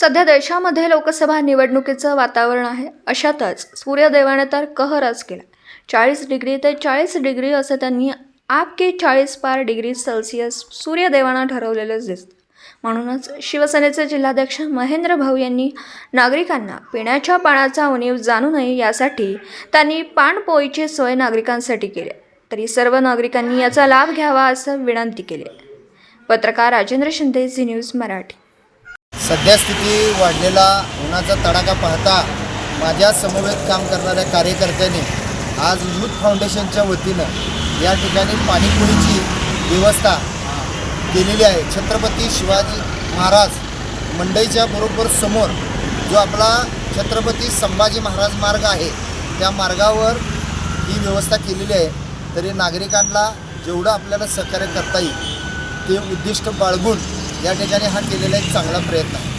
सध्या देशामध्ये लोकसभा निवडणुकीचं वातावरण आहे. अशातच सूर्यदेवाने तर कहरच केला. चाळीस डिग्री ते चाळीस डिग्री असं त्यांनी आपके चाळीस पार डिग्री सेल्सिअस सूर्यदेवानं ठरवलेलंच दिसतं. म्हणूनच शिवसेनेचे जिल्हाध्यक्ष महेंद्र भाऊ यांनी नागरिकांना पिण्याच्या पाण्याचा उणीव जाणू नये यासाठी त्यांनी पाणपोईची सोय नागरिकांसाठी केली. तरी सर्व नागरिकांनी याचा लाभ घ्यावा असं विनंती केली. पत्रकार राजेंद्र शिंदे झी न्यूज मराठी. सध्या स्थिती वाढलेला उन्हाचा तडाखा पाहता माझ्या समवेत काम करणाऱ्या कार्यकर्त्यांनी आज यूथ फाउंडेशनच्या वतीनं या ठिकाणी पाणीपुरीची व्यवस्था केलेली आहे. छत्रपती शिवाजी महाराज मंडईच्या बरोबर समोर जो आपला छत्रपती संभाजी महाराज मार्ग आहे त्या मार्गावर ही व्यवस्था केलेली आहे. तरी नागरिकांना जेवढं आपल्याला सहकार्य करता येईल ते उद्दिष्ट बाळगून या ठिकाणी हा केलेला एक चांगला प्रयत्न आहे.